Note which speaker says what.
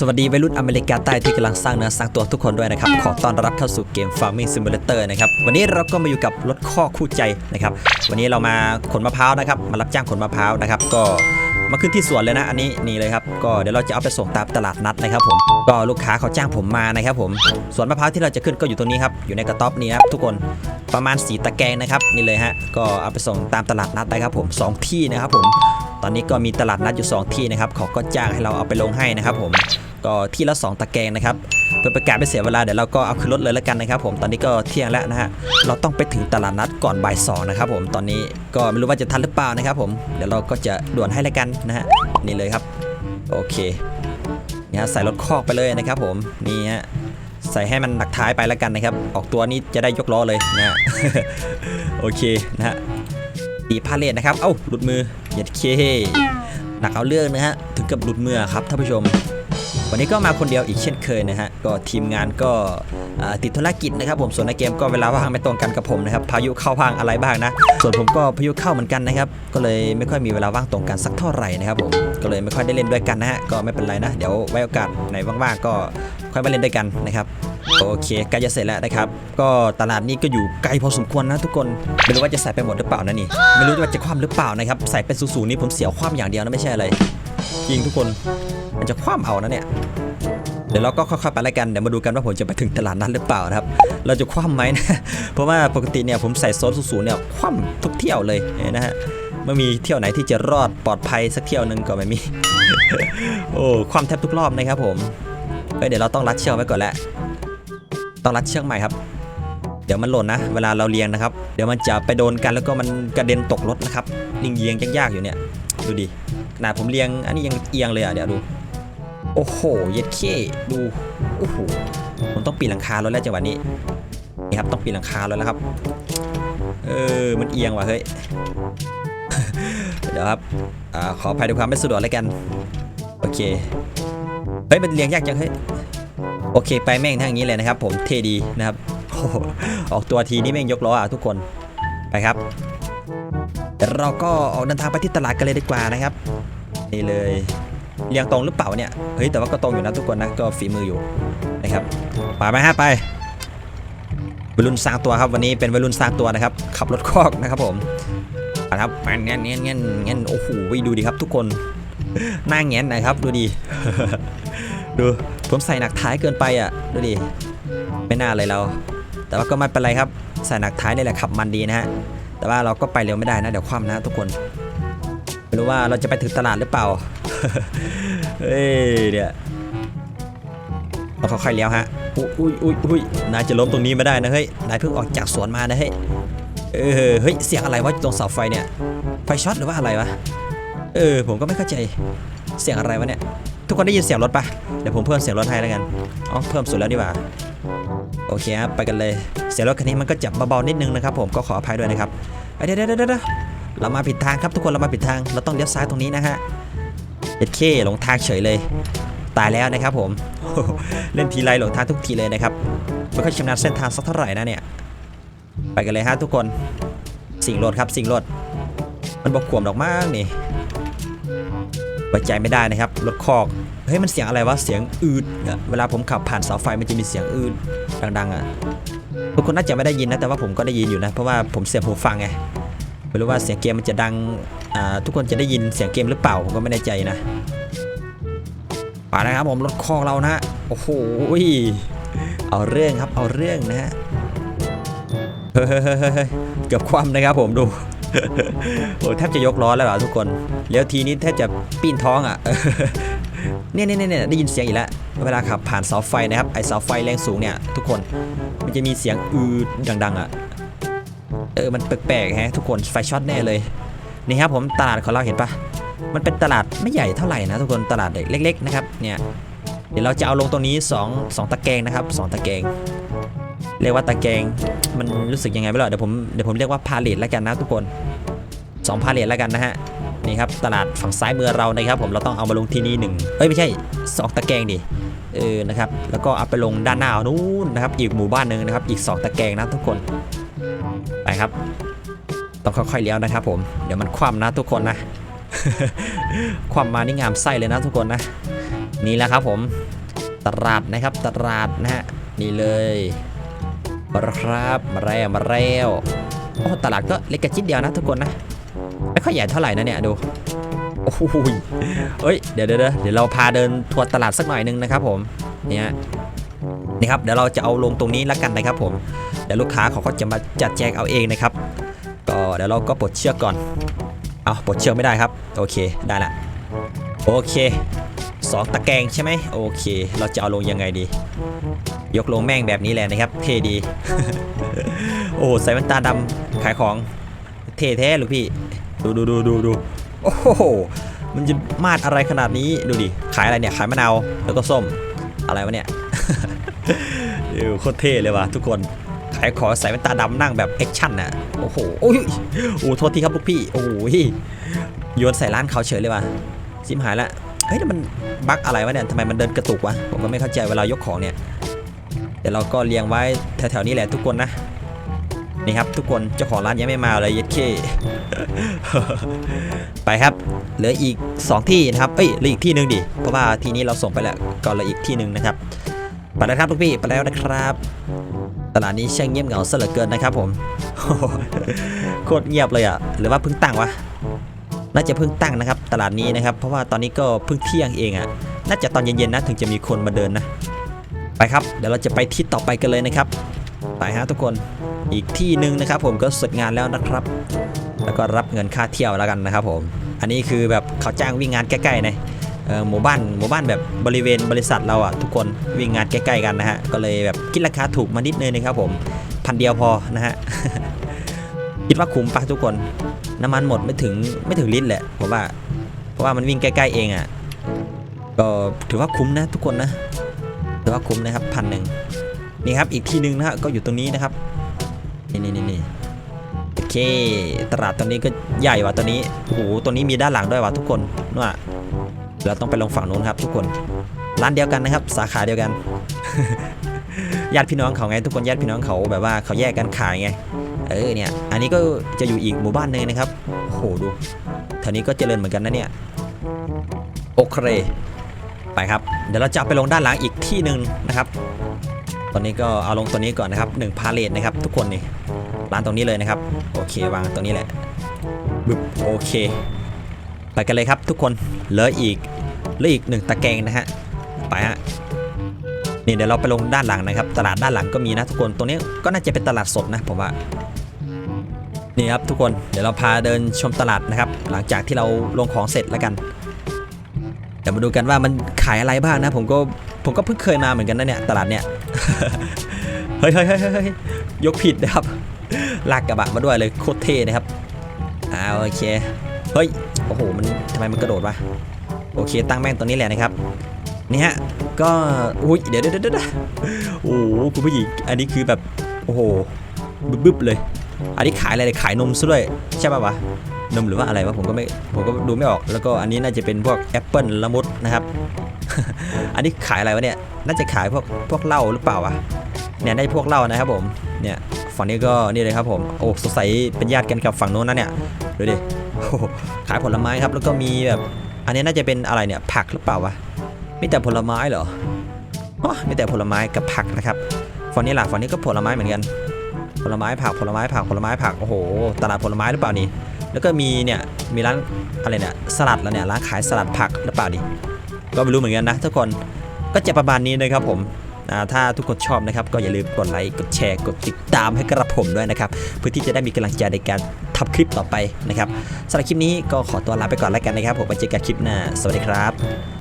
Speaker 1: สวัสดีวัยรุ่นอเมริกาใต้ที่กำลังสร้างเนื้อสร้างตัวทุกคนด้วยนะครับ ขอต้อนรับเข้าสู่เกม Farming Simulator นะครับ วันนี้เราก็มาอยู่กับรถข้อคู่ใจนะครับ วันนี้เรามาขนมะพร้าวนะครับ มารับจ้างขนมะพร้าวนะครับ ก็มาขึ้นที่สวนเลยนะ อันนี้นี่เลยครับ ก็เดี๋ยวเราจะเอาไปส่งตามตลาดนัดนะครับผม ก็ลูกค้าเขาจ้างผมมานะครับผม สวนมะพร้าวที่เราจะขึ้นก็อยู่ตรงนี้ครับ อยู่ในกระต๊อบนี้ครับทุกคน ประมาณสีตะแกรงนะครับนี่เลยฮะ ก็เอาไปส่งตามตลาดนัดได้ครับผมสองที่นะครับผม ตอนนี้ก็มีตลาดนัดอยู่ 2 ที่นะครับเขาก็จ้างให้เราเอาไปลงให้นะครับผม ก็ที่ละ 2 ตะแกรงนะครับเพื่อประกาศไม่เสียเวลาเดี๋ยวเราก็เอาขึ้นรถเลยแล้วกันนะครับผมตอนนี้ก็เที่ยงแล้วนะฮะเราต้องไปถึงตลาดนัดก่อนบ่ายสองนะครับผมตอนนี้ก็ไม่รู้ว่าจะทันหรือเปล่านะครับผมเดี๋ยวเราก็จะด่วนให้แล้วกันนะฮะนี่เลยครับโอเคนี่ฮะใส่รถคอกไปเลยนะครับผมนี่ฮะใส่ให้มันหนักท้ายไปแล้วกันนะครับ ออกตัวนี้จะได้ยกล้อเลยนะฮะโอเคนะฮะตีพาเลทนะครับ เอ้าหลุดมือเหยียดเคหนักเอาเรื่องนะฮะถึงกับหลุดมือครับท่านผู้ชม วันนี้ก็มาคนเดียวอีกเช่นเคยนะฮะก็ทีมงานก็ติดธุรกิจนะครับผมส่วนในเกมก็เวลาว่างไม่ตรงกันกับผมนะครับพายุเข้าพังอะไรบ้างนะ ส่วนผมก็พายุเข้าเหมือนกันนะครับก็เลยไม่ค่อยมีเวลาว่างตรงกันสักเท่าไหร่นะครับผมก็เลยไม่ค่อยได้เล่นด้วยกันนะฮะก็ไม่เป็นไรนะเดี๋ยวไว้โอกาสไหนว่างๆก็ค่อยมาเล่นด้วยกันนะครับโอเคใกล้จะเสร็จแล้วนะครับ ก็ตลาดนี้ก็อยู่ไกลพอสมควรนะทุกคน ไม่รู้ว่าจะใส่ไปหมดหรือเปล่านะนี่ ไม่รู้ว่าจะคว่ำหรือเปล่านะครับ ใส่เป็นสูงๆนี่ผมเสียวคว่ำอย่างเดียวนะไม่ใช่อะไร จริงทุกคนมันจะคว่ำเอานะเนี่ยเดี๋ยวเราก็ค่อยๆไปแล้วกันเดี๋ยวมาดูกันว่าผมจะไปถึงตลาดนั้นหรือเปล่านะครับ เราจะคว่ำไหมนะเพราะว่าปกติเนี่ยผมใส่โซนสูงๆเนี่ยคว่ำทุกเที่ยวเลยนะฮะไม่มีเที่ยวไหนที่จะรอดปลอดภัยสักเที่ยวหนึ่งก็ไม่มีโอ้ความแทบทุกรอบนะครับผมเฮ้ยเดี๋ยวเราต้องรัดเชือกไว้ก่อนแหละต้องรัดเชือกใหม่ครับ เดี๋ยวมันหล่นนะ เวลาเราเรียงนะครับ เดี๋ยวมันจะไปโดนกันแล้วก็มันกระเด็นตกรถนะครับลิงเยียงยากๆอยู่เนี่ยดูดิ ขนาผมเรียง อันนี้ยังเอียงเลยอะเดี๋ยวดู โอ้โห เย็ดเคดู โอ้โห ผมต้องปีนหลังคารถแล้วจังหวะนี้ นี่ครับ ต้องปีนหลังคาแล้วนะครับ เออ มันเอียงว่ะเฮ้ย เดี๋ยวครับอ่าขออภัยด้วยความไม่สะดวกแล้วกัน โอเค เฮ้ย มันเรียงยากจังเฮ้ย โอเค ไปแม่งท่างนี้เลยนะครับ ผม เทดีนะครับโอ้โหออกตัวทีนี่แม่งยกล้ออะทุกคน ไปครับ เดี๋ยวเราก็ออกเดินทางไปที่ตลาดกันเลยดีกว่านะครับ นี่เลยเรียงตรงหรือเปล่าเนี่ยเฮ้ยแต่ว่าก็ตรงอยู่นะทุกคนนะก็ฝีมืออยู่นะครับไปไหมฮะไปวัยรุ่นสร้างตัวครับวันนี้เป็นวัยรุ่นสร้างตัวนะครับ ขับรถคอกนะครับผมไปครับเงี้ยเงี้ยเงี้ยเงี้ยโอ้โหดูดิครับทุกคนหน้าเงี้ยนะครับดูดิดูผมใส่หนักท้ายเกินไปอะดูดิไม่น่าเลยเรา แต่ว่าก็ไม่เป็นไรครับใส่หนักท้ายนี่แหละขับมันดีนะฮะ แต่ว่าเราก็ไปเร็วไม่ได้นะเดี๋ยวคว่ำนะทุกคนไม่รู้ว่าเราจะไปถึงตลาดหรือเปล่าเฮ้ยเนี่ยเราค่อยๆเลี้ยวฮะอุ้ยอุ้ยอุ้ยนายจะล้มตรงนี้ไม่ได้นะเฮ้ยนายเพิ่งออกจากสวนมานะเฮ้ยเออเฮ้ยเสียงอะไรวะตรงเสาไฟเนี่ยไฟช็อตหรือว่าอะไรวะเออผมก็ไม่เข้าใจเสียงอะไรวะเนี่ยทุกคนได้ยินเสียงรถปะเดี๋ยวผมเพิ่มเสียงรถให้แล้วกันอ๋อเพิ่มสุดแล้วดีกว่า โอเคครับไปกันเลย เสียรถคันนี้มันก็จับเบาๆนิดนึงนะครับผมก็ขออภัยด้วยนะครับเอ้ยเดี๋ยวเดี๋ยวเดี๋ยวเรามาผิดทางครับทุกคนเรามาผิดทางเราต้องเลี้ยวซ้ายตรงนี้นะฮะเอ็ดเคหลงทางเฉยเลย ตายแล้วนะครับผมเล่นทีไรหลงทางทุกทีเลยนะครับไม่ค่อยชำนาญเส้นทางสักเท่าไหร่นะเนี่ยไปกันเลยฮะทุกคนสิ่งโหลดครับสิ่งโหลดมันบกขวมดอกมากนี่ไว้ใจไม่ได้นะครับรถคอก เฮ้ยมันเสียงอะไรวะเสียงอืดเวลาผมขับผ่านเสาไฟมันจะมีเสียงอืดดังๆอะทุกคนน่าจะไม่ได้ยินนะแต่ว่าผมก็ได้ยินอยู่นะเพราะว่าผมเสียบหูฟังไงไม่รู้ว่าเสียงเกมมันจะดังทุกคนจะได้ยินเสียงเกมหรือเปล่าผมก็ไม่แน่ใจนะไปนะครับผมรถคอกเรานะโอ้โหเอาเรื่องครับเอาเรื่องนะฮะเฮ้ยเกือบคว่ำนะครับผมดูโอ้แทบจะยกล้อแล้วเหรอทุกคนเลี้ยวทีนี้แทบจะปีนท้องอะ เนี่ยเนี่ยเนี่ยได้ยินเสียงอีกแล้วเวลาขับผ่านเสาไฟนะครับไอเสาไฟแรงสูงเนี่ยทุกคนมันจะมีเสียงอืดดังๆอะเออมันแปลกๆฮะทุกคนไฟช็อตแน่เลยนี่ครับผมตลาดของเราเห็นปะมันเป็นตลาดไม่ใหญ่เท่าไหร่นะทุกคนตลาดเล็กๆนะครับเนี่ยเดี๋ยวเราจะเอาลงตรงนี้2 2ตะแกรงนะครับ 2 ตะแกรงเรียกว่าตะแกรงมันรู้สึกยังไงไม่รู้เดี๋ยวผมเดี๋ยวผมเรียกว่าพาเลทแล้วกันนะทุกคน2พาเลทแล้วกันนะฮะ นี่ครับตลาดฝั่งซ้ายมือเรานะครับ ผมเราต้องเอามาลงที่นี่หนึ่งเอ้ยไม่ใช่สองตะแกรงดิเออนะครับแล้วก็เอาไปลงด้านหน้านู้นนะครับอีกหมู่บ้านหนึ่งนะครับ อีก 2 ตะแกรงนะทุกคนไปครับ ต้องค่อยๆเลี้ยวนะครับ ผมเดี๋ยวมันคว่ำนะทุกคนนะ ความมานี่งามไส้เลยนะทุกคนนะนี่แหละครับผมตลาดนะครับตลาดนะฮะนี่เลยมาครับมาแล้วมาแล้วโอ้ตลาดก็เล็กกระจิดเดียวนะทุกคนนะ ไม่ค่อยใหญ่เท่าไหร่นะเนี่ยดูโอ้โหเอ้ยเดี๋ยวเดี๋ยวเดี๋ยวเราพาเดินทัวร์ตลาดสักหน่อยนึงนะครับผมเนี่ยนี่ครับเดี๋ยวเราจะเอาลงตรงนี้แล้วกันนะครับผมเดี๋ยวลูกค้าเขาก็จะมาจัดแจงเอาเองนะครับ ก็เดี๋ยวเราก็ปลดเชือกก่อนเอาปลดเชือกไม่ได้ครับ โอเคได้ละโอเคสองตะแกรงใช่ไหมโอเค เราจะเอาลงยังไงดี ยกลงแม่งแบบนี้แหละนะครับ เท่ดี โอ้ใส่แว่นตาดำขายของเท่แท้ลูกพี่ ดูดูดูดูดูโอ้โหมันจะมาดอะไรขนาดนี้ดูดิขายอะไรเนี่ยขายมะนาวแล้วก็ส้มอะไรวะเนี่ยเออโคตรเท่เลยว่ะทุกคนขายของใส่แว่นตาดำนั่งแบบแอคชั่นน่ะโอ้โหโอ้ยโอ้โทษทีครับลูกพี่โอ้โหโยนใส่ร้านเขาเฉยเลยว่ะชิมหายละเฮ้ยนี่มันบั๊กอะไรวะเนี่ยทำไมมันเดินกระตุกวะผมก็ไม่เข้าใจเวลายกของเนี่ยเดี๋ยวเราก็เรียงไว้แถวๆนี้แหละทุกคนนะ นี่ครับทุกคนเจ้าของร้านยังไม่มาเลยเย็ดเคไปครับ เหลืออีก 2 ที่นะครับเอ้ยเหลืออีกที่หนึ่งดิเพราะว่าทีนี้เราส่งไปแล้วก็เหลืออีกที่หนึ่งนะครับไปแล้วครับลูกพี่ไปแล้วนะครับตลาดนี้ช่างเงียบเหงาซะเหลือเกินนะครับผมโคตรเงียบเลยอะหรือว่าเพิ่งตั้งวะน่าจะเพิ่งตั้งนะครับ ตลาดนี้นะครับ เพราะว่าตอนนี้ก็เพิ่งเที่ยงเองอะน่าจะตอนเย็นๆนะถึงจะมีคนมาเดินนะ ไปครับ เดี๋ยวเราจะไปที่ต่อไปกันเลยนะครับ ไปฮะทุกคน อีกที่หนึ่งนะครับผมก็เสร็จงานแล้วนะครับ แล้วก็รับเงินค่าเที่ยวแล้วกันนะครับผมอันนี้คือแบบเขาจ้างวิ่งงานใกล้ๆนะหมู่บ้านหมู่บ้านแบบบริเวณบริษัทเราอะทุกคนวิ่งงานใกล้ๆกันนะฮะก็เลยแบบคิดราคาถูกมานิดนึงนะครับผมพันเดียวพอนะฮะคิดว่าคุ้มปะทุกคน น้ำมันหมดไม่ถึงไม่ถึงลิตรแหละผมว่าเพราะว่ามันวิ่งใกล้ๆเองอะก็ถือว่าคุ้มนะทุกคนนะถือว่าคุ้มนะครับพันหนึ่งนี่ครับอีกที่หนึ่งนะฮะก็อยู่ตรงนี้นะครับ นี่นี่นี่นี่โอเค ตลาดตอนนี้ก็ใหญ่ว่ะตัวนี้โอ้โหตัวนี้มีด้านหลังด้วยว่ะทุกคนนู่นอะเราต้องไปลงฝั่งนู้นครับ ทุกคนร้านเดียวกันนะครับ สาขาเดียวกันญาติพี่น้องเขาไงทุกคนญาติพี่น้องเขาแบบว่าเขาแยกกันขายไงเออเนี่ยอันนี้ก็จะอยู่อีกหมู่บ้านหนึงนะครับโหดูแถวนี้ก็เจริญเหมือนกันนะเนี่ยโอเคไปครับ เดี๋ยวเราจะไปลงด้านหลังอีกที่หนึ่งนะครับ ตอนนี้ก็เอาลงตัวนี้ก่อนนะครับ1พาเลทนะครับทุกคนนี่ร้านตรงนี้เลยนะครับโอเควางตรงนี้แหละบึบโอเค ไปกันเลยครับทุกคนเหลืออีกเหลืออีกหนึ่งตะแกรงนะฮะไปฮะนี่เดี๋ยวเราไปลงด้านหลังนะครับ ตลาดด้านหลังก็มีนะทุกคนตรงนี้ก็น่าจะเป็นตลาดสดนะผมว่านี่ครับทุกคนเดี๋ยวเราพาเดินชมตลาดนะครับ หลังจากที่เราลงของเสร็จแล้วกัน เดี๋ยวมาดูกันว่ามันขายอะไรบ้างนะ ผมก็ผมก็เพิ่งเคยมาเหมือนกันนะเนี่ยตลาดเนี่ยเฮ้ยเฮ้ยเฮ้ยเฮ้ยยกผิดนะครับลากกระบะมาด้วยเลยโคตรเท่นะครับอ่าโอเคเฮ้ยโอ้โหมันทำไมมันกระโดดวะโอเค ตั้งแม่งตัวนี้แหละนะครับนี่ฮะก็อุ้ยเดี๋ยวเดี๋ยวเดี๋ยวโอ้โหคุณผู้หญิงอันนี้คือแบบโอ้โหบึ๊บบึ๊บเลย อันนี้ขายอะไรเลยขายนมซะด้วยใช่ป่าวะนมหรือว่าอะไรวะผมก็ไม่ผมก็ดูไม่ออก แล้วก็อันนี้น่าจะเป็นพวกแอปเปิลละมุดนะครับ อันนี้ขายอะไรวะเนี่ยน่าจะขายพวกพวกเหล้าหรือเปล่าวะเนี่ยได้พวกเหล้านะครับผมเนี่ยฝั่งนี้ก็นี่เลยครับผมโอ้สงสัยเป็นญาติกันกับฝั่งโน้นนะเนี่ยดูดิโอ้ขายผลไม้ครับแล้วก็มีแบบอันนี้น่าจะเป็นอะไรเนี่ยผักหรือเปล่าวะมีแต่ผลไม้เหรออ๋อมีแต่ผลไม้กับผักนะครับฝั่งนี้ล่ะฝั่งนี้ก็ผลไม้เหมือนกัน ผลไม้ผักผลไม้ผักผลไม้ผักโอ้โหตลาดผลไม้หรือเปล่านี่แล้วก็มีเนี่ยมีร้านอะไรเนี่ยสลัดแล้วเนี่ยร้านขายสลัดผักหรือเปล่าดิก็ไม่รู้เหมือนกันนะทุกคนก็จะประมาณนี้นะครับผมถ้าทุกคนชอบนะครับก็อย่าลืมกดไลค์กดแชร์กดติดตามให้กระผมด้วยนะครับเพื่อที่จะได้มีกำลังใจในการทำคลิปต่อไปนะครับสำหรับคลิปนี้ก็ขอตัวลาไปก่อนแล้วกันนะครับผมไปเจอกันคลิปหน้าสวัสดีครับ